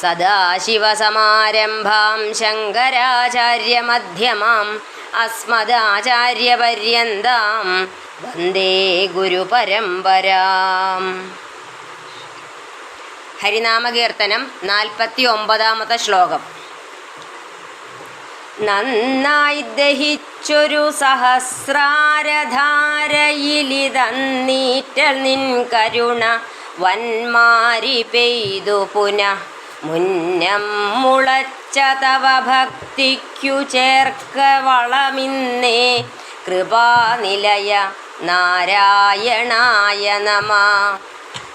സദാശിവസമാരംഭാം ശങ്കരാചാര്യമധ്യമാം അസ്മദാചാര്യപര്യന്താം വന്ദേ ഗുരുപരമ്പരാം. ഹരിനാമകീർത്തനം നാൽപ്പത്തി ഒമ്പതാമത്തെ ശ്ലോകം. നന്നായി ദഹിച്ചൊരു സഹസ്രാരധാരയിലിതന്നീറ്റൽ നിൻ കരുണ വന്മാരി പെയ്തു പുനഃ മുന്നം മുളച്ച തവ ഭക്തിക്കു ചേർക്ക വളമിന്നേ. കൃപാനിലയ നാരായണായ നമ.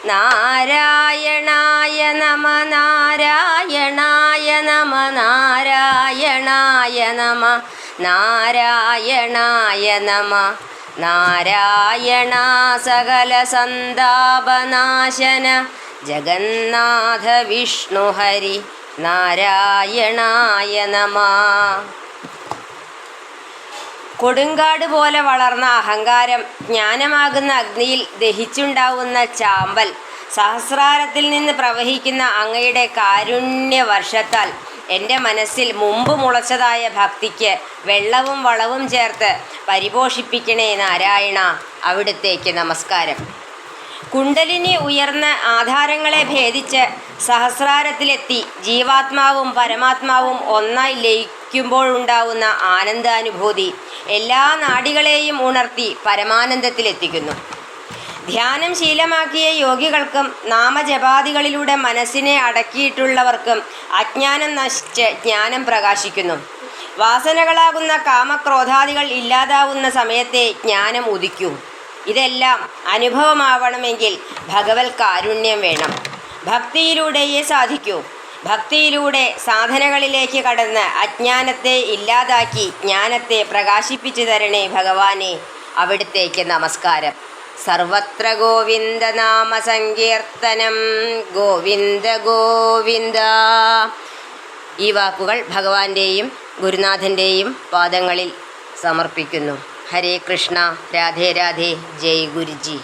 നാരായണായ നമ നാരായണായ നമ നാരായണായ നമ നാരായണായ നമ. നാരായണ സകല സന്താപനാശന. ജഗന്നാഥ വിഷ്ണു ഹരി നാരായണായ നമ. കൊടുങ്കാട് പോലെ വളർന്ന അഹങ്കാരം ജ്ഞാനമാകുന്ന അഗ്നിയിൽ ദഹിച്ചുണ്ടാവുന്ന ചാമ്പൽ സഹസ്രാരത്തിൽ നിന്ന് പ്രവഹിക്കുന്ന അങ്ങയുടെ കാരുണ്യ വർഷത്താൽ എന്റെ മനസ്സിൽ മുമ്പ് മുളച്ചതായ ഭക്തിക്ക് വെള്ളവും വളവും ചേർത്ത് പരിപോഷിപ്പിക്കണേ നാരായണ. അവിടുത്തേക്ക് നമസ്കാരം. കുണ്ടലിനി ഉയർന്ന ആധാരങ്ങളെ ഭേദിച്ച് സഹസ്രാരത്തിലെത്തി. ജീവാത്മാവും പരമാത്മാവും ഒന്നായി ലയിക്കുമ്പോഴുണ്ടാവുന്ന ആനന്ദാനുഭൂതി എല്ലാ നാടികളെയും ഉണർത്തി പരമാനന്ദത്തിലെത്തിക്കുന്നു. ധ്യാനം ശീലമാക്കിയ യോഗികൾക്കും നാമജപാദികളിലൂടെ മനസ്സിനെ അടക്കിയിട്ടുള്ളവർക്കും അജ്ഞാനം നശിച്ച് ജ്ഞാനം പ്രകാശിക്കുന്നു. വാസനകളാകുന്ന കാമക്രോധാദികൾ ഇല്ലാതാവുന്ന സമയത്തെ ജ്ഞാനം ഉദിക്കൂ. ഇതെല്ലാം അനുഭവമാവണമെങ്കിൽ ഭഗവത് കാരുണ്യം വേണം. ഭക്തിയിലൂടെയേ സാധിക്കൂ. ഭക്തിയിലൂടെ സാധനകളിലേക്ക് കടന്ന് അജ്ഞാനത്തെ ഇല്ലാതാക്കി ജ്ഞാനത്തെ പ്രകാശിപ്പിച്ചു തരണേ ഭഗവാനെ. അവിടുത്തേക്ക് നമസ്കാരം. സർവത്ര ഗോവിന്ദ നാമ സങ്കീർത്തനം. ഗോവിന്ദ ഗോവിന്ദ. ഈ വാക്കുകൾ ഭഗവാന്റെയും ഗുരുനാഥന്റെയും പാദങ്ങളിൽ സമർപ്പിക്കുന്നു. हरे कृष्णा राधे राधे जय गुरु जी